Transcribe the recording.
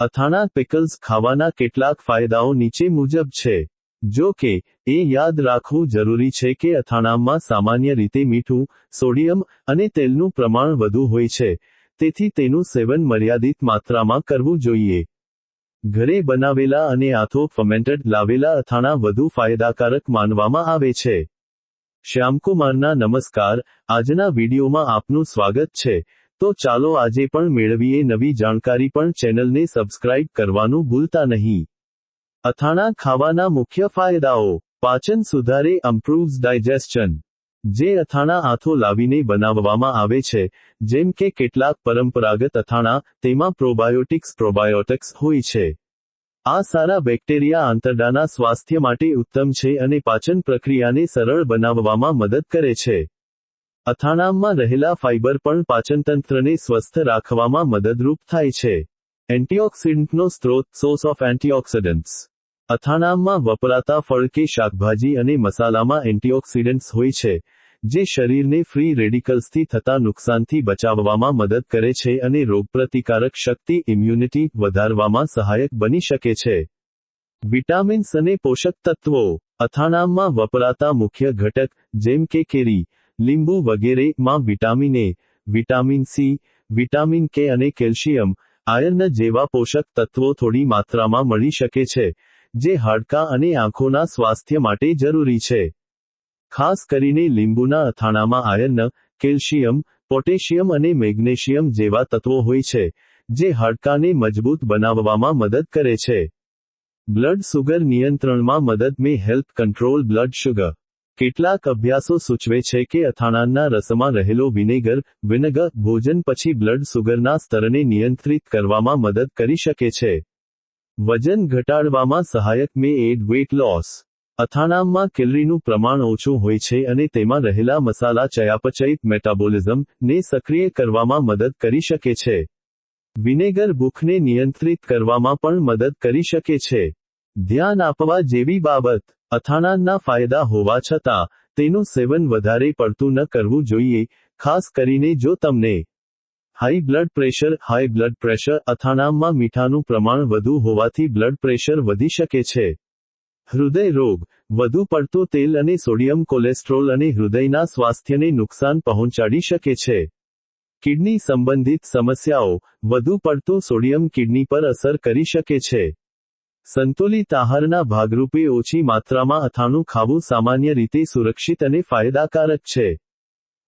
અથાણા પિકલ્સ ખાવાના કેટલાક ફાયદાઓ નીચે મુજબ છે. જો કે, એ યાદ રાખવું જરૂરી છે કે અથાણામાં સામાન્ય રીતે મીઠું, સોડિયમ અને તેલનું પ્રમાણ વધુ હોય છે. તેથી તેનું સેવન મર્યાદિત માત્રામાં કરવું જોઈએ. ઘરે બનાવેલા અને આથો ફર્મેન્ટેડ લાવેલા અથાણા વધુ ફાયદાકારક માનવામાં આવે છે. શ્યામકુમારના નમસ્કાર. આજના વિડીયોમાં આપનું સ્વાગત છે. તો ચાલો આજે પણ મેળવીએ નવી જાણકારી પણ ચેનલને સબસ્ક્રાઇબ કરવાનું ભૂલતા નહીં. અથાણા ખાવાના મુખ્ય ફાયદાઓ. પાચન સુધારે ઇમ્પ્રુવ્સ ડાયજેસ્ટન જે અથાણા હાથો લાવીને બનાવવામાં આવે છે, જેમ કે કેટલાક પરંપરાગત અથાણા, તેમાં પ્રોબાયોટિક્સ પ્રોબાયોટિક્સ હોય છે. આ સારા બેક્ટેરિયા આંતરડાના સ્વાસ્થ્ય માટે ઉત્તમ છે અને પાચન પ્રક્રિયાને સરળ બનાવવામાં મદદ કરે છે. અથાણામાં રહેલા ફાઇબર પણ પાચનતંત્રને સ્વસ્થ રાખવામાં મદદરૂપ થાય છે. એન્ટીઓક્સિડન્ટનો સ્ત્રોત સોર્સ ઓફ એન્ટીઓક્સિડન્ટ્સ. અથાણામાં વપરાતા ફળ કે શાકભાજી અને મસાલામાં એન્ટીઓક્સિડન્ટ્સ હોય છે, જે શરીરને ફ્રી રેડિકલ્સથી થતા નુકસાનથી બચાવવામાં મદદ કરે છે અને રોગપ્રતિકારક શક્તિ ઇમ્યુનિટી વધારવામાં સહાયક બની શકે છે. વિટામિન્સ અને પોષક તત્વો. અથાણામાં વપરાતા મુખ્ય ઘટક, જેમ કે કેરી લીંબુ વગેરે માં vitamin A, vitamin C, vitamin K અને કેલ્શિયમ આયર્ન જેવા પોષક તત્વો થોડી માત્રામાં મળી શકે છે, જે હાડકાં અને આંખોના સ્વાસ્થ્ય માટે જરૂરી છે. ખાસ કરીને લીંબુના અથાણામાં આયર્ન, કેલ્શિયમ, પોટેશિયમ અને મેગ્નેશિયમ જેવા તત્વો હોય છે, જે હાડકાને મજબૂત બનાવવામાં મદદ કરે છે. બ્લડ સુગર નિયંત્રણમાં મદદ may help control blood sugar કેટલાક અભ્યાસો સૂચવે છે કે અથાણાંના રસમાં રહેલો વિનેગર વિનેગર, ભોજન પછી બ્લડ સુગરના સ્તરને નિયંત્રિત કરવામાં મદદ કરી શકે છે. વજન ઘટાડવામાં સહાયક મે એડ વેટ લોસ. અથાણામમાં કેલરીનું પ્રમાણ ઓછું હોય છે અને તેમાં રહેલા મસાલા ચયાપચયિત મેટાબોલિઝમ ને સક્રિય કરવામાં મદદ કરી શકે છે. વિનેગર ભૂખને નિયંત્રિત કરવામાં પણ મદદ કરી શકે છે. ધ્યાન આપવા જેવી બાબત. અથાણાના ફાયદા હોવા છતાં, તેનું સેવન વધારે પડતું ન કરવું જોઈએ, ખાસ કરીને જો તમને high blood pressure, high blood pressure અથાણામાં મીઠાનું પ્રમાણ વધુ હોવાથી બ્લડ પ્રેશર વધી શકે છે. હૃદય રોગ, વધુ પડતું તેલ અને સોડિયમ કોલેસ્ટ્રોલ અને હૃદયના સ્વાસ્થ્યને નુકસાન પહોંચાડી શકે છે. કિડની સંબંધિત સમસ્યાઓ, વધુ પડતું સોડિયમ કિડની પર અસર કરી શકે છે. સંતુલિત આહારના ભાગરૂપે ઓછી માત્રામાં અથાણું ખાવું સામાન્ય રીતે સુરક્ષિત અને ફાયદાકારક છે.